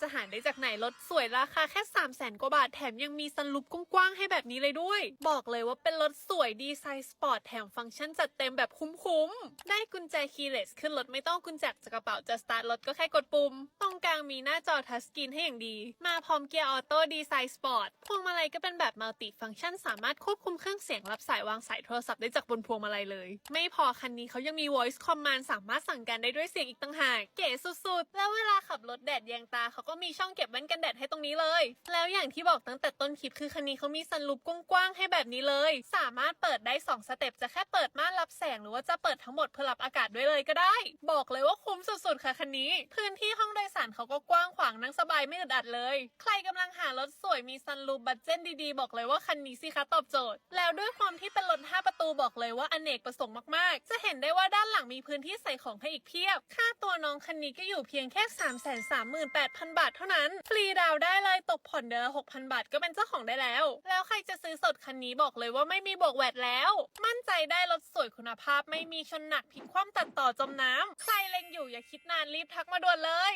จะหาได้จากไหนรถสวยราคาแค่3 0 0แสนกว่าบาทแถมยังมีซันลุปกว้างๆให้แบบนี้เลยด้วย บอกเลยว่าเป็นรถสวยดีไซน์สปอร์ตแถมฟังก์ชันจัดเต็มแบบคุ้มๆ ได้กุญแจคีย์เลสขึ้นรถไม่ต้องกุญแจจากกระเป๋าจะสตาร์ทรถก็แค่กดปุ่ม ตรงกลางมีหน้าจอทัชสกรีนให้อย่างดี มาพร้อมเกียร์ออโต้ดีไซน์สปอร์ตพวงมาลัยก็เป็นแบบมัลติฟังก์ชันสามารถควบคุมเครื่องเสียงรับสายวางสายโทรศัพท์ได้จากบนพวงมาลัยเลย ไม่พอคันนี้เขายังมี voice command สามารถสั่งการได้ด้วยเสียงอีกต่างหาก เก๋สุดๆ แล้วเวลาขับรถแดดแยงตาเขาก็มีช่องเก็บแว่นกันแดดให้ตรงนี้เลย แล้วอย่างที่บอกตั้งแต่ต้นคลิปคือคันนี้เขามีซันรูปกว้างๆให้แบบนี้เลย สามารถเปิดได้สองสเต็ปจะแค่เปิดม่านรับแสงหรือว่าจะเปิดทั้งหมดเพื่อรับอากาศด้วยเลยก็ได้ บอกเลยว่าคุ้มสุดๆค่ะคันนี้ พื้นที่ห้องโดยสารเขาก็กว้างขวางนั่งสบายไม่อึดอัดเลย ใครกำลังหารถสวยมีซันรูปบัตเจนดีๆ บอกเลยว่าคันนี้สิคะตอบโจทย์ แล้วด้วยความที่เป็นรถ5 ตูบอกเลยว่าอเนกประสงค์มากๆ จะเห็นได้ว่าด้านหลังมีพื้นที่ใส่ของให้อีกเพียบ ค่าตัวน้องคันนี้ก็อยู่เพียงแค่ 338,000 บาทเท่านั้น ฟรีดาวได้เลยตกผ่อนเดือนละ6,000 บาทก็เป็นเจ้าของได้แล้ว แล้วใครจะซื้อสดคันนี้บอกเลยว่าไม่มีบวกแวดแล้ว มั่นใจได้รถสวยคุณภาพไม่มีชนหนักพลิกคว่ำตัดต่อจมน้ำใครเล็งอยู่อย่าคิดนานรีบทักมาด่วนเลย